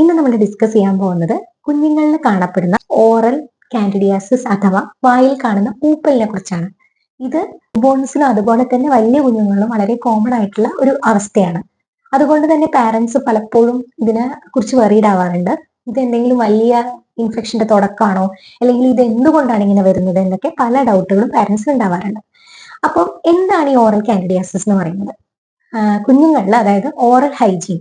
ഇന്ന് നമ്മൾ ഡിസ്കസ് ചെയ്യാൻ പോകുന്നത് കുഞ്ഞുങ്ങളിൽ കാണപ്പെടുന്ന ഓറൽ കാൻഡിഡിയാസിസ് അഥവാ വായിൽ കാണുന്ന പൂപ്പലിനെ കുറിച്ചാണ്. ഇത് ബോൺസിലും അതുപോലെ തന്നെ വലിയ കുഞ്ഞുങ്ങളിലും വളരെ കോമൺ ആയിട്ടുള്ള ഒരു അവസ്ഥയാണ്. അതുകൊണ്ട് തന്നെ പാരന്റ്സ് പലപ്പോഴും ഇതിനെ കുറിച്ച് വെറീഡ് ആവാറുണ്ട്. ഇത് എന്തെങ്കിലും വലിയ ഇൻഫെക്ഷന്റെ തുടക്കമാണോ? അല്ലെങ്കിൽ ഇത് എന്തുകൊണ്ടാണ് ഇങ്ങനെ വരുന്നത് എന്നൊക്കെ പല ഡൗട്ടുകളും പാരന്റ്സിന് ഉണ്ടാവാറുണ്ട്. അപ്പം എന്താണ് ഈ ഓറൽ കാൻഡിഡിയാസിസ് എന്ന് പറയുന്നത്? കുഞ്ഞുങ്ങളിൽ അതായത് ഓറൽ ഹൈജീൻ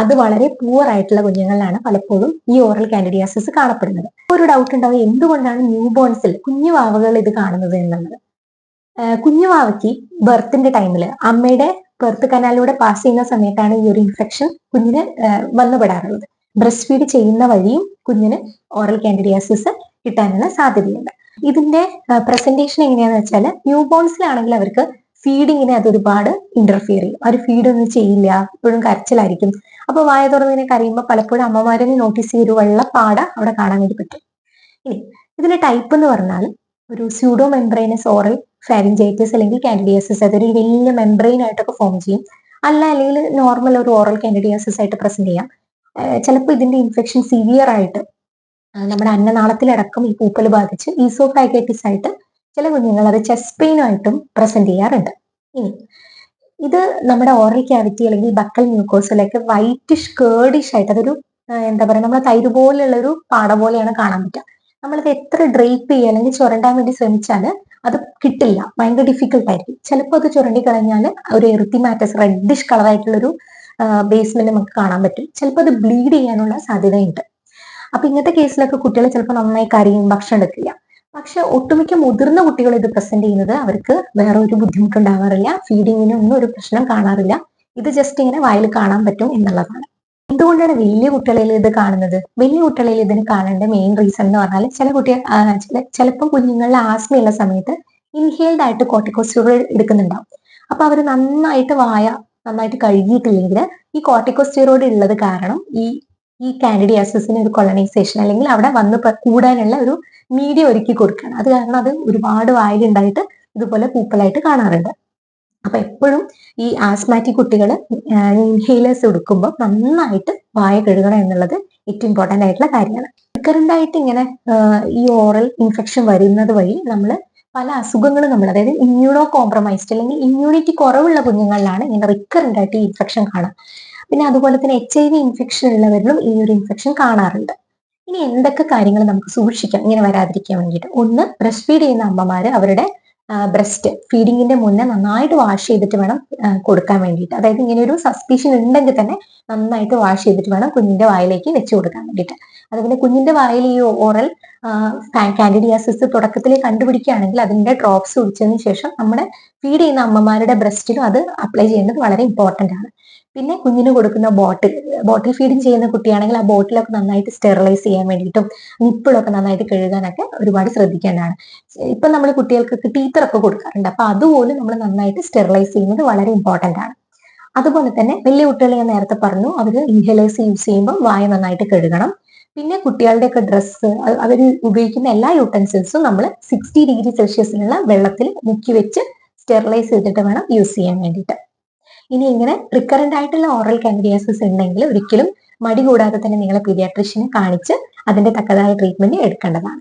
അത് വളരെ പൂവർ ആയിട്ടുള്ള കുഞ്ഞുങ്ങളിലാണ് പലപ്പോഴും ഈ ഓറൽ കാൻഡിഡിയാസിസ് കാണപ്പെടുന്നത്. ഒരു ഡൗട്ട് ഉണ്ടാവും എന്തുകൊണ്ടാണ് ന്യൂ ബോൺസിൽ കുഞ്ഞു വാവകൾ ഇത് കാണുന്നത് എന്നുള്ളത്? കുഞ്ഞു വാവയ്ക്ക് ബർത്തിന്റെ ടൈമിൽ അമ്മയുടെ ബർത്ത് കനാലിലൂടെ പാസ് ചെയ്യുന്ന സമയത്താണ് ഈ ഒരു ഇൻഫെക്ഷൻ കുഞ്ഞിന് വന്നുപെടാറുള്ളത്. ബ്രസ്റ്റ് ഫീഡ് ചെയ്യുന്ന വഴിയും കുഞ്ഞിന് ഓറൽ കാൻഡിഡിയാസിസ് കിട്ടാനുള്ള സാധ്യതയുണ്ട്. ഇതിന്റെ പ്രസന്റേഷൻ എങ്ങനെയാണെന്ന് വെച്ചാൽ ന്യൂ ബോൺസിലാണെങ്കിൽ അവർക്ക് ഫീഡിങ്ങിനെ അത് ഒരുപാട് ഇന്റർഫിയർ ചെയ്യും. ഫീഡ് ഒന്നും ചെയ്യില്ല. എപ്പോഴും കരച്ചിലായിരിക്കും. അപ്പൊ വായ തുറന്നിങ്ങനെ കരയുമ്പോൾ പലപ്പോഴും അമ്മമാരെ നോട്ടീസ് ചെയ്തൊരു വെള്ളപ്പാട അവിടെ കാണാൻ വേണ്ടി പറ്റും. ഇനി ഇതിന്റെ ടൈപ്പ് എന്ന് പറഞ്ഞാൽ ഒരു സ്യൂഡോ മെംബ്രൈനസ് ഓറൽ ഫാരിഞ്ചൈറ്റിസ് അല്ലെങ്കിൽ കാൻഡിഡിയാസിസ് അതൊരു വലിയ മെംബ്രെയിൻ ആയിട്ടൊക്കെ ഫോം ചെയ്യും. അല്ല അല്ലെങ്കിൽ നോർമൽ ഒരു ഓറൽ കാൻഡിഡിയാസിസ് ആയിട്ട് പ്രസന്റ് ചെയ്യാം. ചിലപ്പോൾ ഇതിന്റെ ഇൻഫെക്ഷൻ സിവിയർ ആയിട്ട് നമ്മുടെ അന്നനാളത്തിലടക്കം ഈ പൂപ്പൽ ബാധിച്ച് ഈസോഫാഗൈറ്റിസ് ആയിട്ട് ചില കുഞ്ഞുങ്ങൾ അത് ചെസ്റ്റ് പെയിനായിട്ടും പ്രസന്റ് ചെയ്യാറുണ്ട്. ഇനി ഇത് നമ്മുടെ ഓറൽ ക്യാവിറ്റി അല്ലെങ്കിൽ ബക്കൽ മ്യൂക്കോസിലൊക്കെ വൈറ്റിഷ് കേർഡിഷ് ആയിട്ട് അതൊരു എന്താ പറയുക നമ്മളെ തൈര് പോലെയുള്ള ഒരു പാട പോലെയാണ് കാണാൻ പറ്റുക. നമ്മളത് എത്ര ഡ്രേപ്പ് ചെയ്യുക അല്ലെങ്കിൽ ചുരണ്ടാൻ വേണ്ടി ശ്രമിച്ചാൽ അത് കിട്ടില്ല. ഭയങ്കര ഡിഫിക്കൽട്ട് ആയിരിക്കും. ചിലപ്പോൾ അത് ചുരണ്ടി കളഞ്ഞാൽ ഒരു എറുത്തിമാറ്റസ് റെഡിഷ് കളറായിട്ടുള്ളൊരു ബേസ്മെന്റ് നമുക്ക് കാണാൻ പറ്റും. ചിലപ്പോൾ അത് ബ്ലീഡ് ചെയ്യാനുള്ള സാധ്യതയുണ്ട്. അപ്പൊ ഇങ്ങനത്തെ കേസിലൊക്കെ കുട്ടികൾ ചിലപ്പോൾ നന്നായി കരയും ഭക്ഷണം എടുക്കില്ല. പക്ഷെ ഒട്ടുമിക്ക മുതിർന്ന കുട്ടികൾ ഇത് പ്രസന്റ് ചെയ്യുന്നത് അവർക്ക് വേറെ ഒരു ബുദ്ധിമുട്ടുണ്ടാവാറില്ല ഫീഡിങ്ങിനൊന്നും ഒരു പ്രശ്നം കാണാറില്ല. ഇത് ജസ്റ്റ് ഇങ്ങനെ വായിൽ കാണാൻ പറ്റും എന്നുള്ളതാണ്. എന്തുകൊണ്ടാണ് വലിയ കുട്ടികളിൽ ഇത് കാണുന്നത്? വലിയ കുട്ടികളിൽ ഇതിന് കാണേണ്ട മെയിൻ റീസൺ എന്ന് പറഞ്ഞാൽ ചില കുട്ടികൾ ചില ചിലപ്പോൾ കുഞ്ഞുങ്ങളിൽ ആസ്മയുള്ള സമയത്ത് ഇൻഹേൽഡ് ആയിട്ട് കോട്ടിക്കോസ്റ്റുകൾ എടുക്കുന്നുണ്ടാവും. അപ്പൊ അവർ നന്നായിട്ട് വായ നന്നായിട്ട് കഴുകിയിട്ടില്ലെങ്കിൽ ഈ കോർട്ടിക്കോസ്റ്റീറോയിഡ് ഉള്ളത് കാരണം ഈ ഈ കാൻഡിഡിയാസിന് ഒരു കൊളനൈസേഷൻ അല്ലെങ്കിൽ അവിടെ വന്ന് കൂടാനുള്ള ഒരു മീഡിയ ഒരുക്കി കൊടുക്കുകയാണ്. അത് കാരണം അത് ഒരുപാട് വായിലുണ്ടായിട്ട് ഇതുപോലെ പൂപ്പലായിട്ട് കാണാറുണ്ട്. അപ്പൊ എപ്പോഴും ഈ ആസ്മാറ്റിക് കുട്ടികൾ ഇൻഹേലേഴ്സ് എടുക്കുമ്പോൾ നന്നായിട്ട് വായ കഴുകണം എന്നുള്ളത് ഏറ്റവും ഇമ്പോർട്ടന്റ് ആയിട്ടുള്ള കാര്യമാണ്. റിക്കറന്റ് ആയിട്ട് ഇങ്ങനെ ഈ ഓറൽ ഇൻഫെക്ഷൻ വരുന്നത് വഴി നമ്മൾ പല അസുഖങ്ങളും നമ്മൾ അതായത് ഇമ്മ്യൂണോ കോംപ്രമൈസ്ഡ് അല്ലെങ്കിൽ ഇമ്മ്യൂണിറ്റി കുറവുള്ള കുഞ്ഞുങ്ങളിലാണ് ഇങ്ങനെ റിക്കറന്റ് ആയിട്ട് ഈ ഇൻഫെക്ഷൻ കാണാം പിന്നെ അതുപോലെ തന്നെ എച്ച് ഐ വി ഇൻഫെക്ഷൻ ഉള്ളവരിലും ഈ ഒരു ഇൻഫെക്ഷൻ കാണാറുണ്ട്. ഇനി എന്തൊക്കെ കാര്യങ്ങൾ നമുക്ക് സൂക്ഷിക്കാം? ഇങ്ങനെ വരാതിരിക്കാൻ വേണ്ടിയിട്ട്. ഒന്ന് ബ്രസ്റ്റ് ഫീഡ് ചെയ്യുന്ന അമ്മമാര് അവരുടെ ബ്രസ്റ്റ് ഫീഡിങ്ങിന്റെ മുന്നേ നന്നായിട്ട് വാഷ് ചെയ്തിട്ട് വേണം കൊടുക്കാൻ വേണ്ടിയിട്ട്. അതായത് ഇങ്ങനെ ഒരു സസ്പീഷൻ ഉണ്ടെങ്കിൽ തന്നെ നന്നായിട്ട് വാഷ് ചെയ്തിട്ട് വേണം കുഞ്ഞിന്റെ വായിലേക്ക് വെച്ച് കൊടുക്കാൻ വേണ്ടിയിട്ട്. അതുപോലെ കുഞ്ഞിന്റെ വായിൽ ഈ ഓറൽ കാൻഡിഡിയാസിസ് തുടക്കത്തിൽ കണ്ടുപിടിക്കുകയാണെങ്കിൽ അതിന്റെ ഡ്രോപ്സ് ഒഴിച്ചതിന് ശേഷം നമ്മുടെ ഫീഡ് ചെയ്യുന്ന അമ്മമാരുടെ ബ്രസ്റ്റിലും അത് അപ്ലൈ ചെയ്യേണ്ടത് വളരെ ഇമ്പോർട്ടന്റ് ആണ്. പിന്നെ കുഞ്ഞിന് കൊടുക്കുന്ന ബോട്ടിൽ ബോട്ടിൽ ഫീഡിങ് ചെയ്യുന്ന കുട്ടിയാണെങ്കിൽ ആ ബോട്ടിലൊക്കെ നന്നായിട്ട് സ്റ്റെറിലൈസ് ചെയ്യാൻ വേണ്ടിയിട്ടും നിപ്പിളൊക്കെ നന്നായിട്ട് കഴുകാനൊക്കെ ഒരുപാട് ശ്രദ്ധിക്കേണ്ടതാണ്. ഇപ്പൊ നമ്മൾ കുട്ടികൾക്ക് ടീത്തറൊക്കെ കൊടുക്കാറുണ്ട്. അപ്പൊ അതുപോലും നമ്മൾ നന്നായിട്ട് സ്റ്റെറിലൈസ് ചെയ്യുന്നത് വളരെ ഇമ്പോർട്ടന്റ് ആണ്. അതുപോലെ തന്നെ വലിയ കുട്ടികൾ ഞാൻ നേരത്തെ പറഞ്ഞു അവർ ഇൻഹലേഴ്സ് യൂസ് ചെയ്യുമ്പോൾ വായ നന്നായിട്ട് കഴുകണം. പിന്നെ കുട്ടികളുടെയൊക്കെ ഡ്രസ്സ് അവർ ഉപയോഗിക്കുന്ന എല്ലാ യൂട്ടൻസിൽസും നമ്മൾ സിക്സ്റ്റി ഡിഗ്രി സെൽഷ്യസിലുള്ള വെള്ളത്തിൽ മുക്കി വെച്ച് സ്റ്റെറിലൈസ് ചെയ്തിട്ട് വേണം യൂസ് ചെയ്യാൻ വേണ്ടിയിട്ട്. ഇനി ഇങ്ങനെ റിക്കറന്റ് ആയിട്ടുള്ള ഓറൽ കാൻഡിയാസിസ് ഉണ്ടെങ്കിൽ ഒരിക്കലും മടി കൂടാതെ തന്നെ നിങ്ങളെ പീഡിയാട്രിഷ്യനെ കാണിച്ച് അതിന്റെ തക്കതായ ട്രീറ്റ്മെന്റ് എടുക്കേണ്ടതാണ്.